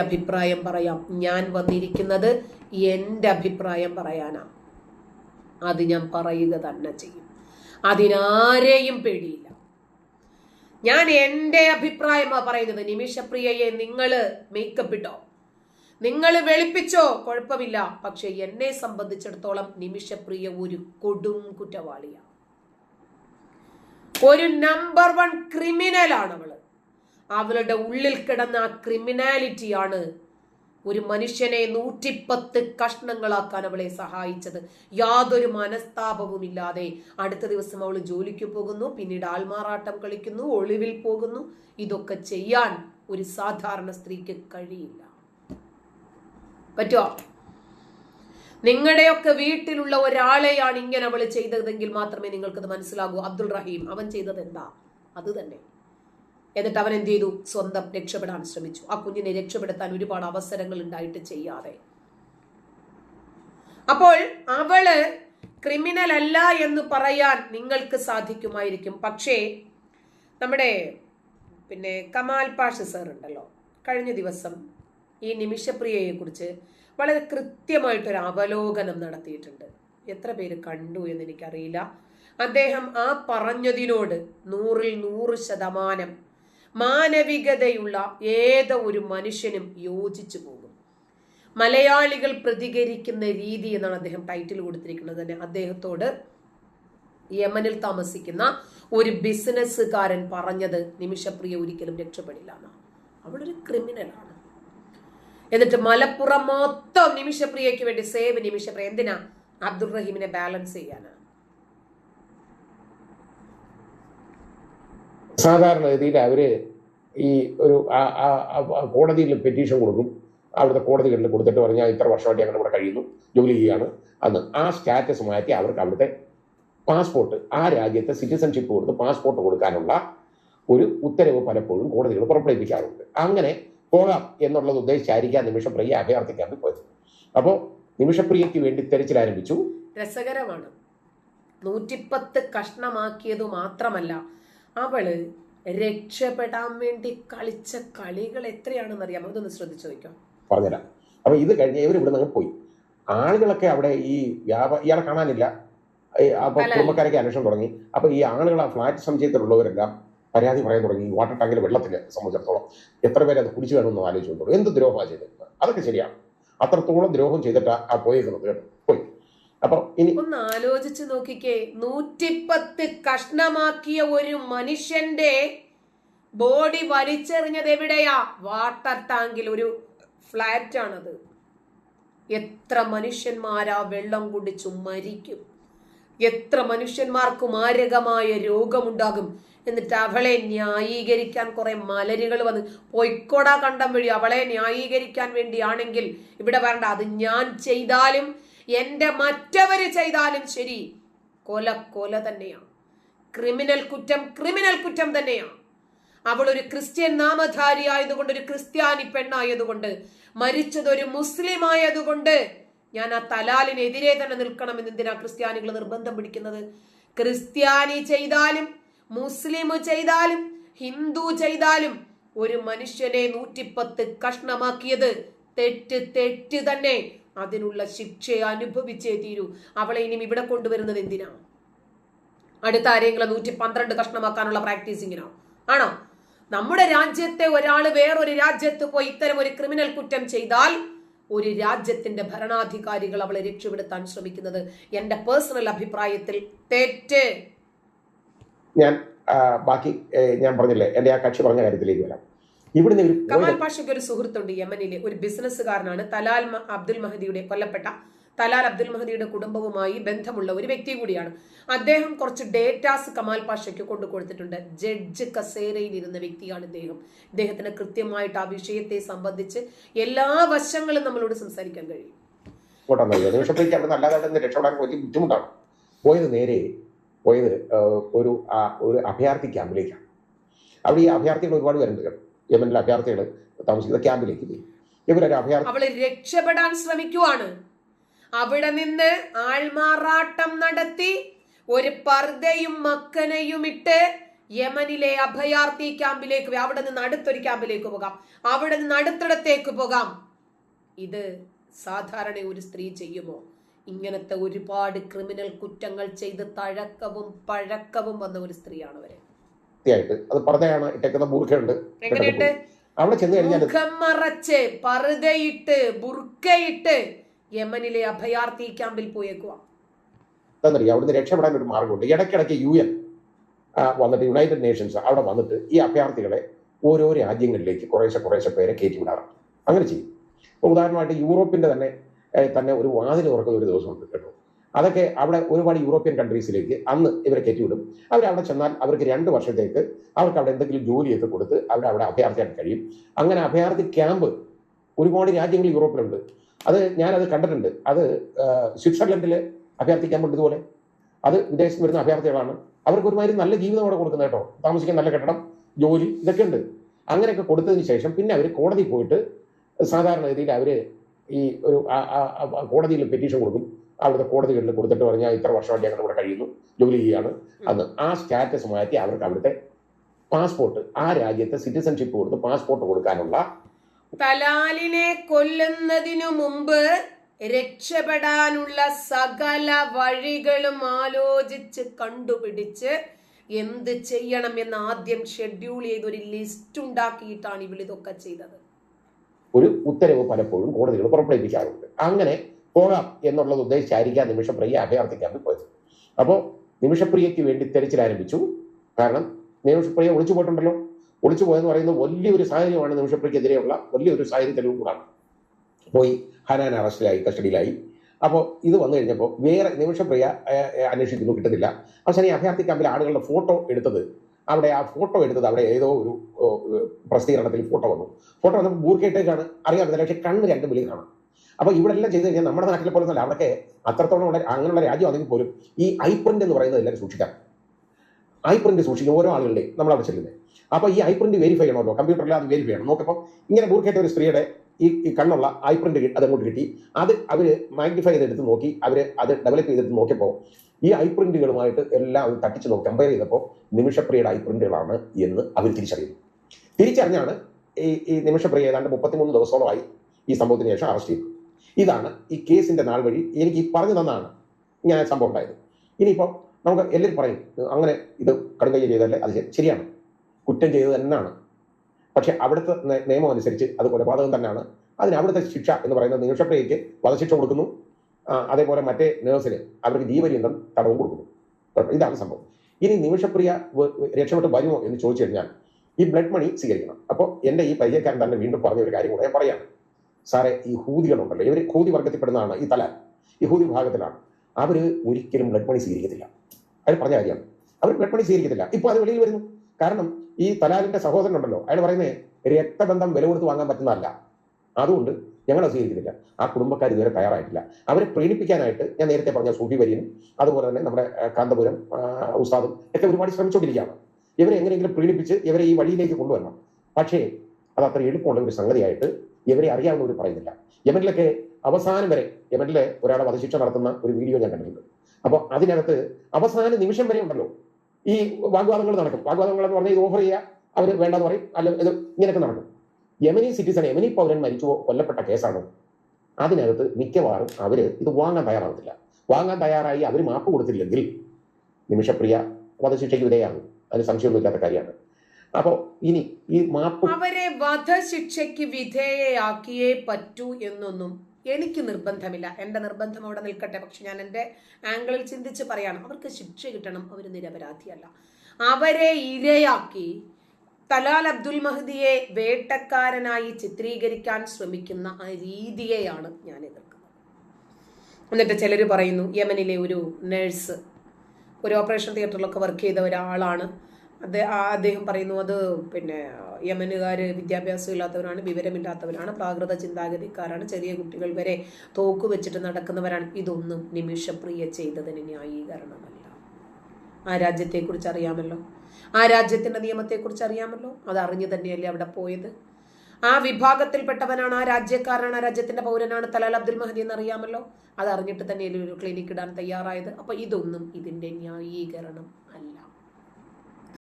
അഭിപ്രായം പറയാം. ഞാൻ വന്നിരിക്കുന്നത് എന്റെ അഭിപ്രായം പറയാനാ. അത് ഞാൻ പറയുക തന്നെ ചെയ്യും. അതിനാരെയും പേടിയില്ല. ഞാൻ എന്റെ അഭിപ്രായമാണ് പറയുന്നത്. നിമിഷപ്രിയയെ നിങ്ങൾ മേക്കപ്പ് ഇട്ടോ? നിങ്ങൾ വെളുപ്പിച്ചോ? കുഴപ്പമില്ല. പക്ഷെ എന്നെ സംബന്ധിച്ചിടത്തോളം നിമിഷപ്രിയ ഒരു കൊടും കുറ്റവാളിയാണ് ഒരു നമ്പർ വൺ ക്രിമിനലാണ് അവൾ അവളുടെ ഉള്ളിൽ കിടന്ന ആ ക്രിമിനാലിറ്റിയാണ് ഒരു മനുഷ്യനെ നൂറ്റിപ്പത്ത് കഷ്ണങ്ങളാക്കാൻ അവളെ സഹായിച്ചത്. യാതൊരു മനസ്താപവും ഇല്ലാതെ അടുത്ത ദിവസം അവൾ ജോലിക്ക് പോകുന്നു പിന്നീട് ആൾമാറാട്ടം കളിക്കുന്നു ഒളിവിൽ പോകുന്നു. ഇതൊക്കെ ചെയ്യാൻ ഒരു സാധാരണ സ്ത്രീക്ക് കഴിയില്ല. പറ്റുമോ നിങ്ങളുടെയൊക്കെ വീട്ടിലുള്ള ഒരാളെയാണ് ഇങ്ങനെ അവൾ ചെയ്തതെങ്കിൽ മാത്രമേ നിങ്ങൾക്കത് മനസ്സിലാകൂ. അബ്ദുൾ റഹീം അവൻ ചെയ്തത് എന്താ? അത് തന്നെ. എന്നിട്ട് അവൻ എന്ത് ചെയ്തു? സ്വന്തം രക്ഷപ്പെടാൻ ശ്രമിച്ചു. ആ കുഞ്ഞിനെ രക്ഷപ്പെടുത്താൻ ഒരുപാട് അവസരങ്ങൾ ഉണ്ടായിട്ട് ചെയ്യാതെ. അപ്പോൾ അവൾ ക്രിമിനൽ അല്ല എന്ന് പറയാൻ നിങ്ങൾക്ക് സാധിക്കുമായിരിക്കും. പക്ഷേ നമ്മുടെ പിന്നെ കമാൽ പാഷ സാർ ഉണ്ടല്ലോ. കഴിഞ്ഞ ദിവസം ഈ നിമിഷപ്രിയയെ കുറിച്ച് വളരെ കൃത്യമായിട്ടൊരു അവലോകനം നടത്തിയിട്ടുണ്ട്. എത്ര പേര് കണ്ടു എന്ന് എനിക്കറിയില്ല അദ്ദേഹം ആ പറഞ്ഞതിനോട് നൂറിൽ നൂറ് ശതമാനം മാനവികതയുള്ള ഏതോ ഒരു മനുഷ്യനും യോജിച്ചു പോകും. മലയാളികൾ പ്രതികരിക്കുന്ന രീതി എന്നാണ് അദ്ദേഹം ടൈറ്റിൽ കൊടുത്തിരിക്കുന്നത് തന്നെ. അദ്ദേഹത്തോട് യമനിൽ താമസിക്കുന്ന ഒരു ബിസിനസ്സുകാരൻ പറഞ്ഞത് നിമിഷപ്രിയ ഒരിക്കലും രക്ഷപ്പെടില്ല എന്നാണ്. അവളൊരു ക്രിമിനലാണ് എന്നിട്ട് മലപ്പുറം മൊത്തം നിമിഷപ്രിയയ്ക്ക് വേണ്ടി സേവ് നിമിഷപ്രിയ. എന്തിനാ? അബ്ദുൾ റഹീമിനെ ബാലൻസ് ചെയ്യാനാ സാധാരണഗതിയിൽ അവർ ഈ ഒരു കോടതിയിൽ പെറ്റീഷൻ കൊടുക്കും. അവിടുത്തെ കോടതികളിൽ കൊടുത്തിട്ട് പറഞ്ഞാൽ ഇത്ര വർഷമായിട്ട് ഞങ്ങൾ ഇവിടെ കഴിയുന്നു ജോലി ചെയ്യുകയാണ് അന്ന് ആ സ്റ്റാറ്റസ് മാറ്റി അവർക്ക് അവിടുത്തെ പാസ്പോർട്ട് ആ രാജ്യത്തെ സിറ്റിസൺഷിപ്പ് കൊടുത്ത് പാസ്പോർട്ട് കൊടുക്കാനുള്ള ഒരു ഉത്തരവ് പലപ്പോഴും കോടതികൾ പുറപ്പെടുവിക്കാറുണ്ട്. അങ്ങനെ പോകാം എന്നുള്ളത് ഉദ്ദേശിച്ചായിരിക്കാം നിമിഷപ്രിയ അഭയാർത്ഥിക്കാണ്ട് പോയത്. അപ്പോൾ നിമിഷപ്രിയയ്ക്ക് വേണ്ടി തെരച്ചിൽ ആരംഭിച്ചു. രസകരമാണ്. നൂറ്റിപ്പത്ത് കഷ്ണമാക്കിയതു മാത്രമല്ല അവൾ രക്ഷപ്പെടാൻ വേണ്ടി കളിച്ച കളികൾ എത്രയാണെന്ന് അറിയാമോ ഇതൊന്ന് ശ്രദ്ധിച്ചു നോക്കാം പറഞ്ഞുതരാം. അപ്പൊ ഇത് കഴിഞ്ഞ് ഇവർ ഇവിടെ നിന്ന് പോയി. ആളുകളൊക്കെ അവിടെ ഈ വ്യാപാര ഇയാളെ കാണാനില്ല. അപ്പൊ കുടുംബക്കാരൊക്കെ അന്വേഷണം തുടങ്ങി. അപ്പൊ ഈ ആളുകൾ ആ ഫ്ലാറ്റ് സമുച്ചയത്തിലുള്ളവരെല്ലാം പരാതി പറയാൻ തുടങ്ങി. വാട്ടർ ടാങ്കിൽ വെള്ളത്തിന് സംബന്ധിച്ചിടത്തോളം എത്ര പേര് അത് കുടിച്ചു വേണമെന്ന് ആലോചിച്ചു എന്ത് ദ്രോഹമാണ് ചെയ്തിരുന്നത് അതൊക്കെ ശരിയാണ്. അത്രത്തോളം ദ്രോഹം ചെയ്തിട്ട് ആ പോയേക്കുന്നത് കേട്ടോ. അപ്പൊ ഇനി ഒന്ന് ആലോചിച്ച് നോക്കിക്കേ. നൂറ്റിപ്പത്ത് കഷ്ണമാക്കിയ ഒരു മനുഷ്യന്റെ ബോഡി വലിച്ചെറിഞ്ഞത് എവിടെയാ? വാട്ടർ ടാങ്കിൽ ഒരു ഫ്ലാറ്റ് ആണത് എത്ര മനുഷ്യന്മാരാ വെള്ളം കുടിച്ചു മരിക്കും. എത്ര മനുഷ്യന്മാർക്ക് മാരകമായ രോഗമുണ്ടാകും. എന്നിട്ട് അവളെ ന്യായീകരിക്കാൻ കുറെ മലരുകൾ വന്ന് പൊയ്ക്കോടാ കണ്ടം വഴി അവളെ ന്യായീകരിക്കാൻ വേണ്ടിയാണെങ്കിൽ ഇവിടെ വരണ്ട. അത് ഞാൻ ചെയ്താലും എന്റെ മറ്റവര് ചെയ്താലും ശരി. കൊല കൊല തന്നെയാണ് ക്രിമിനൽ കുറ്റം ക്രിമിനൽ കുറ്റം തന്നെയാണ് അവൾ ഒരു ക്രിസ്ത്യൻ നാമധാരി ആയതുകൊണ്ട് ഒരു ക്രിസ്ത്യാനി പെണ്ണായതുകൊണ്ട് മരിച്ചത് ഒരു മുസ്ലിം ആയതുകൊണ്ട് ഞാൻ ആ തലാലിനെതിരെ തന്നെ നിൽക്കണമെന്ന് എന്തിനാ ക്രിസ്ത്യാനികൾ നിർബന്ധം പിടിക്കുന്നത്? ക്രിസ്ത്യാനി ചെയ്താലും മുസ്ലിം ചെയ്താലും ഹിന്ദു ചെയ്താലും ഒരു മനുഷ്യനെ നൂറ്റിപ്പത്ത് കഷ്ണമാക്കിയത് തെറ്റ് തെറ്റ് തന്നെ. അതിനുള്ള ശിക്ഷ അനുഭവിച്ചേ തീരൂ. അവളെ ഇനി ഇവിടെ കൊണ്ടുവരുന്നത് എന്തിനാ? അടുത്ത ആരെങ്കിലും നൂറ്റി പന്ത്രണ്ട് കഷ്ണമാക്കാനുള്ള പ്രാക്ടീസിങ്ങിനോ? ആണോ? നമ്മുടെ രാജ്യത്തെ ഒരാൾ വേറൊരു രാജ്യത്ത് പോയി ഇത്തരം ഒരു ക്രിമിനൽ കുറ്റം ചെയ്താൽ ഒരു രാജ്യത്തിന്റെ ഭരണാധികാരികൾ അവളെ രക്ഷപ്പെടുത്താൻ ശ്രമിക്കുന്നത് എന്റെ പേഴ്സണൽ അഭിപ്രായത്തിൽ തെറ്റ്. ഞാൻ ബാക്കി ഞാൻ പറഞ്ഞില്ലേ എന്റെ ആ കക്ഷി പറഞ്ഞ കാര്യത്തിലേക്ക് വരാം. ഇവിടുന്ന് കമാൽ പാഷയ്ക്ക് ഒരു സുഹൃത്തുണ്ട് യമനിലെ ഒരു ബിസിനസ്സുകാരനാണ്. തലാൽ അബ്ദുൽ മഹദിയുടെ കൊല്ലപ്പെട്ട തലാൽ അബ്ദുൽ മഹദിയുടെ കുടുംബവുമായി ബന്ധമുള്ള ഒരു വ്യക്തി കൂടിയാണ്. അദ്ദേഹം കുറച്ച് ഡേറ്റാസ് കമാൽ പാഷയ്ക്ക് കൊണ്ടു കൊടുത്തിട്ടുണ്ട്. ജഡ്ജ് കസേരയിൽ ഇരുന്ന വ്യക്തിയാണ് ഇദ്ദേഹം. ഇദ്ദേഹത്തിന് കൃത്യമായിട്ട് ആ വിഷയത്തെ സംബന്ധിച്ച് എല്ലാ വശങ്ങളും നമ്മളോട് സംസാരിക്കാൻ കഴിയും. അവിടെ രക്ഷപ്പെടാൻ വലിയ ബുദ്ധിമുട്ടാണ്. പോയത് നേരെ പോയത് ഒരു ഒരു അഭയാർത്ഥി ക്യാമ്പിലേക്കാണ്. അവിടെ ഈ അഭയാർത്ഥികൾ ഒരുപാട് പേരുണ്ട് കേട്ടോ. യമനിലെ അഭയാർത്ഥികൾ താമസിക്കുന്ന ക്യാമ്പിലേക്ക് ഇവരൊരു അഭയാർത്ഥി അവൾ രക്ഷപ്പെടാൻ ശ്രമിക്കുവാണ്. അവിടെ നിന്ന് ആൾമാറാട്ടം നടത്തി ഒരു പർദ്ദയും മക്കനയും ഇട്ട് യമനിലെ അഭയാർത്ഥി ക്യാമ്പിലേക്ക്. അവിടെ നിന്ന് അടുത്തൊരു ക്യാമ്പിലേക്ക് പോകാം. അവിടെ നിന്ന് അടുത്തിടത്തേക്ക് പോകാം. ഇത് സാധാരണ ഒരു സ്ത്രീ ചെയ്യുമോ? ഇങ്ങനത്തെ ഒരുപാട് ക്രിമിനൽ കുറ്റങ്ങൾ ചെയ്ത് തഴക്കവും പഴക്കവും വന്ന ഒരു സ്ത്രീയാണ് അവർ. വൃത്തിയായിട്ട് അത് പറഞ്ഞാണ് ഇട്ടേക്കുന്ന ബൂർഖയുണ്ട്. അവിടെ ചെന്ന് കഴിഞ്ഞാൽ മറച്ച് പറുതയിട്ട് ബുർക്കയിട്ട് യമനിലെ അഭയാർത്ഥി ക്യാമ്പിൽ പോയേക്കുക എന്താണെന്നറിയാം അവിടുന്ന് രക്ഷപ്പെടാൻ ഒരു മാർഗമുണ്ട് ഇടയ്ക്കിടയ്ക്ക് യു എൻ വന്നിട്ട് യുണൈറ്റഡ് നേഷൻസ് അവിടെ വന്നിട്ട് ഈ അഭയാർത്ഥികളെ ഓരോ രാജ്യങ്ങളിലേക്ക് കുറേശ്ശെ കുറേശ്ശെ പേരെ കയറ്റി വിടാറുണ്ട് അങ്ങനെ ചെയ്യും. ഉദാഹരണമായിട്ട് യൂറോപ്പിന്റെ തന്നെ തന്നെ ഒരു വാതിൽ തുറക്കുന്ന ഒരു ദിവസമുണ്ട് കേട്ടോ. അതൊക്കെ അവിടെ ഒരുപാട് യൂറോപ്യൻ കൺട്രീസിലേക്ക് അന്ന് ഇവരെ കയറ്റിവിടും. അവരവിടെ ചെന്നാൽ അവർക്ക് രണ്ട് വർഷത്തേക്ക് അവർക്ക് അവിടെ എന്തെങ്കിലും ജോലിയൊക്കെ കൊടുത്ത് അവർ അവിടെ അഭയാർത്ഥിയാക്കാൻ കഴിയും. അങ്ങനെ അഭയാർത്ഥി ക്യാമ്പ് ഒരുപാട് രാജ്യങ്ങൾ യൂറോപ്പിലുണ്ട്. അത് ഞാനത് കണ്ടിട്ടുണ്ട്. അത് സ്വിറ്റ്സർലൻഡിലെ അഭയാർത്ഥി ക്യാമ്പുണ്ട് ഇതുപോലെ. അത് വിദേശത്ത് വരുന്ന അഭയാർത്ഥികളാണ്. അവർക്ക് ഒരുമാതിരി നല്ല ജീവിതം അവിടെ കൊടുക്കുന്ന കേട്ടോ. താമസിക്കാൻ നല്ല കെട്ടിടം ജോലി ഇതൊക്കെ ഉണ്ട്. അങ്ങനെയൊക്കെ കൊടുത്തതിന് ശേഷം പിന്നെ അവർ കോടതി പോയിട്ട് സാധാരണ രീതിയിൽ അവർ ഈ ഒരു കോടതിയിൽ പെറ്റീഷൻ കൊടുക്കും. അവിടുത്തെ കോടതികളിൽ കൊടുത്തിട്ട് പറഞ്ഞാൽ ഇത്ര വർഷമായിട്ട് ഞങ്ങൾ ഇവിടെ കഴിയുന്നു ജോലി ചെയ്യുകയാണ്. അന്ന് ആ സ്റ്റാറ്റസ് മാറ്റി അവർക്ക് അവിടുത്തെ പാസ്പോർട്ട് ആ രാജ്യത്തെ സിറ്റിസൺഷിപ്പ് കൊടുത്ത് പാസ്പോർട്ട് കൊടുക്കാനുള്ള തലാലിനെ കൊല്ലുന്നതിനു മുമ്പ് രക്ഷപ്പെടാനുള്ള സകല വഴികളും ആലോചിച്ച് കണ്ടുപിടിച്ച് എന്ത് ചെയ്യണം എന്ന് ആദ്യം ഷെഡ്യൂൾ ചെയ്ത് ഒരു ലിസ്റ്റ് ഉണ്ടാക്കിയിട്ടാണ് ഇവളിതൊക്കെ ചെയ്തത്. ഒരു ഉത്തരവ് പലപ്പോഴും കോടതികൾ പുറപ്പെടുവിക്കാറുണ്ട്. അങ്ങനെ പോകാം എന്നുള്ളത് ഉദ്ദേശിച്ചായിരിക്കാം നിമിഷപ്രിയ അഭയാർത്ഥി ക്യാമ്പിൽ പോയത്. അപ്പോൾ നിമിഷപ്രിയയ്ക്ക് വേണ്ടി തെരച്ചിൽ ആരംഭിച്ചു. കാരണം നിമിഷപ്രിയ ഒളിച്ചു പോയിട്ടുണ്ടല്ലോ. ഒളിച്ചു പോയെന്ന് പറയുന്നത് വലിയൊരു സാഹചര്യമാണ് നിമിഷപ്രിയക്കെതിരെയുള്ള വലിയൊരു സാഹചര്യ തെളിവ് കൂടാണ്. പോയി ഹനാൻ അറസ്റ്റിലായി കസ്റ്റഡിയിലായി. അപ്പോൾ ഇത് വന്നു കഴിഞ്ഞപ്പോൾ വേറെ നിമിഷപ്രിയ അന്വേഷിക്കുന്നു കിട്ടുന്നില്ല. അവസാനം ഈ അഭയാർത്ഥി ക്യാമ്പിലെ ആളുകളുടെ ഫോട്ടോ എടുത്തത് അവിടെ ആ ഫോട്ടോ എടുത്തത് അവിടെ ഏതോ ഒരു പ്രസിദ്ധീകരണത്തിൽ ഫോട്ടോ വന്നു. ഫോട്ടോ വന്നപ്പോൾ ബൂർക്കയിട്ടേക്കാണ് അറിയാൻ പറ്റില്ല പക്ഷേ കണ്ണ് രണ്ട് വലിയ കാണാം. അപ്പോൾ ഇവിടെ എല്ലാം ചെയ്ത് കഴിഞ്ഞാൽ നമ്മുടെ നാട്ടിലെ പോലെ തന്നെ അവിടെയൊക്കെ അത്രത്തോളം ഉള്ള അങ്ങനെയുള്ള രാജ്യമാണെങ്കിൽ പോലും ഈ ഐ പ്രിന്റ് എന്ന് പറയുന്നത് എല്ലാവരും സൂക്ഷിക്കാം. ഐ പ്രിന്റ് സൂക്ഷിക്കും. ഓരോ ആളുകളുടെയും നമ്മൾ അവിടെ ചെല്ലുന്നത് അപ്പോൾ ഈ ഐ പ്രിന്റ് വെരിഫൈ ചെയ്യണമല്ലോ കമ്പ്യൂട്ടറിൽ അത് വെരിഫൈ ചെയ്യണം. നോക്കപ്പോൾ ഇങ്ങനെ ബൂർക്കേറ്റ ഒരു സ്ത്രീയുടെ ഈ ഈ കണ്ണുള്ള ഐ പ്രിന്റ് അതങ്ങോട്ട് കിട്ടി. അത് അവർ മാഗ്നിഫൈ ചെയ്തെടുത്ത് നോക്കി. അവർ അത് ഡെവലപ്പ് ചെയ്തെടുത്ത് നോക്കിയപ്പോൾ ഈ ഐ പ്രിന്റുകളുമായിട്ട് എല്ലാം അത് തട്ടിച്ച് നോക്കി. കമ്പയർ ചെയ്തപ്പോൾ നിമിഷപ്രിയയുടെ ഐ പ്രിന്റുകളാണ് എന്ന് അവർ തിരിച്ചറിയുന്നു. തിരിച്ചറിഞ്ഞാണ് ഈ ഈ നിമിഷപ്രിയ ഏതാണ്ട് മുപ്പത്തിമൂന്ന് ദിവസത്തോളമായി ഈ സംഭവത്തിന് ശേഷം അറസ്റ്റ് ചെയ്തു. ഇതാണ് ഈ കേസിന്റെ നാൾ വഴി എനിക്ക് പറഞ്ഞു തന്നാണ് ഇങ്ങനെ സംഭവം ഉണ്ടായത്. ഇനിയിപ്പോൾ നമുക്ക് എല്ലാവരും പറയും അങ്ങനെ ഇത് കടുങ്കൈ ചെയ്തല്ലേ അത് ശരിയാണ്. കുറ്റം ചെയ്തത് തന്നെയാണ് പക്ഷെ അവിടുത്തെ നിയമം അനുസരിച്ച് അത് കൊലപാതകം തന്നെയാണ്. അതിന് അവിടുത്തെ ശിക്ഷ എന്ന് പറയുന്നത് നിമിഷപ്രിയയ്ക്ക് വധശിക്ഷ കൊടുക്കുന്നു. അതേപോലെ മറ്റേ നേഴ്സിന് അവർക്ക് ജീവപര്യന്തം തടവും കൊടുക്കുന്നു. ഇതാണ് സംഭവം. ഇനി നിമിഷപ്രിയ രക്ഷപ്പെട്ട് വരുമോ എന്ന് ചോദിച്ചു കഴിഞ്ഞാൽ ഈ ബ്ലഡ് മണി സ്വീകരിക്കണം. അപ്പോൾ എന്റെ ഈ പരിചയക്കാരൻ തന്നെ വീണ്ടും പറഞ്ഞ ഒരു കാര്യം കൂടെ ഞാൻ പറയാം. സാറേ ഈ ഹൂതികളുണ്ടല്ലോ ഇവർ ഹൂതി വർഗത്തിൽപ്പെടുന്നതാണ് ഈ തല ഈ ഹൂതി വിഭാഗത്തിലാണ്. അവർ ഒരിക്കലും ബ്ലഡ് മണി സ്വീകരിക്കത്തില്ല. അവർ പറഞ്ഞ കാര്യമാണ് അവർ ബ്ലഡ് മണി സ്വീകരിക്കത്തില്ല. ഇപ്പോൾ അത് വെളിയിൽ വരുന്നു. കാരണം ഈ തലാലിന്റെ സഹോദരൻ ഉണ്ടല്ലോ അയാൾ പറയുന്നത് രക്തബന്ധം വില കൊടുത്ത് വാങ്ങാൻ പറ്റുന്നതല്ല. അതുകൊണ്ട് ഞങ്ങൾ അത് സ്വീകരിക്കുന്നില്ല ആ കുടുംബക്കാർ ഇതുവരെ തയ്യാറായിട്ടില്ല. അവരെ പ്രീണിപ്പിക്കാനായിട്ട് ഞാൻ നേരത്തെ പറഞ്ഞ സൂഫി വര്യനും അതുപോലെ തന്നെ നമ്മുടെ കാന്തപുരം ഉസ്താദും ഒക്കെ ഒരുപാട് ശ്രമിച്ചുകൊണ്ടിരിക്കുകയാണ് ഇവരെ എങ്ങനെയെങ്കിലും പ്രീണിപ്പിച്ച് ഇവരെ ഈ വഴിയിലേക്ക് കൊണ്ടുവരണം. പക്ഷേ അത് അത്ര എളുപ്പമുള്ള ഒരു സംഗതിയായിട്ട് ഇവരെ അറിയാവുന്നവർ പറയുന്നില്ല. യമനിലൊക്കെ അവസാനം വരെ യമനിലെ ഒരാളെ വധശിക്ഷ നടത്തുന്ന ഒരു വീഡിയോ ഞാൻ കണ്ടിട്ടുണ്ട്. അപ്പോൾ അതിനകത്ത് അവസാന നിമിഷം വരെ ഉണ്ടല്ലോ. ഈ വാഗ്വാദങ്ങൾ നടക്കും. വാഗ്വാദങ്ങൾ എന്ന് പറഞ്ഞാൽ ഇത് ഓഫർ ചെയ്യുക അവർ വേണ്ടെന്ന് പറയും അല്ല ഇത് ഇങ്ങനെയൊക്കെ നടക്കും. യമനി സിറ്റിസൺ യമനി പൗരൻ മരിച്ചു കൊല്ലപ്പെട്ട കേസാണ്. അതിനകത്ത് മിക്കവാറും അവർ ഇത് വാങ്ങാൻ തയ്യാറാവത്തില്ല. വാങ്ങാൻ തയ്യാറായി അവർ മാപ്പ് കൊടുത്തില്ലെങ്കിൽ നിമിഷപ്രിയ വധശിക്ഷയ്ക്ക് വിധേയാണ്. അതിന് സംശയമൊന്നുമില്ലാത്ത കാര്യമാണ്. അപ്പോൾ ഇനി ഈ മാപ്പ് അവരെ വധശിക്ഷയ്ക്ക് വിധേയയാക്കിയേ പറ്റൂ എന്നൊന്നും എനിക്ക് നിർബന്ധമില്ല. എന്റെ നിർബന്ധം അവിടെ നിൽക്കട്ടെ. പക്ഷെ ഞാൻ എന്റെ ആംഗിളിൽ ചിന്തിച്ച് പറയാണ് അവർക്ക് ശിക്ഷ കിട്ടണം അവർ നിരപരാധിയല്ല. അവരെ ഇരയാക്കി തലാൽ അബ്ദുൽ മഹദിയെ വേട്ടക്കാരനായി ചിത്രീകരിക്കാൻ ശ്രമിക്കുന്ന ആ രീതിയെയാണ് ഞാൻ എതിർക്കുന്നത്. എന്നിട്ട് ചിലർ പറയുന്നു യമനിലെ ഒരു നഴ്സ് ഒരു ഓപ്പറേഷൻ തിയേറ്ററിലൊക്കെ വർക്ക് ചെയ്ത ഒരാളാണ്. അദ്ദേഹം പറയുന്നു അത് പിന്നെ യമനുകാർ വിദ്യാഭ്യാസം ഇല്ലാത്തവരാണ് വിവരമില്ലാത്തവരാണ് പ്രാകൃത ചിന്താഗതിക്കാരാണ് ചെറിയ കുട്ടികൾ വരെ തോക്ക് വെച്ചിട്ട് നടക്കുന്നവരാണ്. ഇതൊന്നും നിമിഷപ്രിയ ചെയ്തതിന് ന്യായീകരണമല്ല. ആ രാജ്യത്തെക്കുറിച്ച് അറിയാമല്ലോ. ആ രാജ്യത്തിന്റെ നിയമത്തെക്കുറിച്ച് അറിയാമല്ലോ. അത് അറിഞ്ഞു തന്നെയല്ലേ അവിടെ പോയത്. ആ വിഭാഗത്തിൽപ്പെട്ടവനാണ് ആ രാജ്യക്കാരനാണ് ആ രാജ്യത്തിന്റെ പൗരനാണ് തലാൽ അബ്ദുൽ മഹദി എന്ന് അറിയാമല്ലോ അത് അറിഞ്ഞിട്ട് തന്നെയല്ലേ ഒരു ക്ലിനിക്ക് ഇടാൻ തയ്യാറായത്. അപ്പോൾ ഇതൊന്നും ഇതിന്റെ ന്യായീകരണം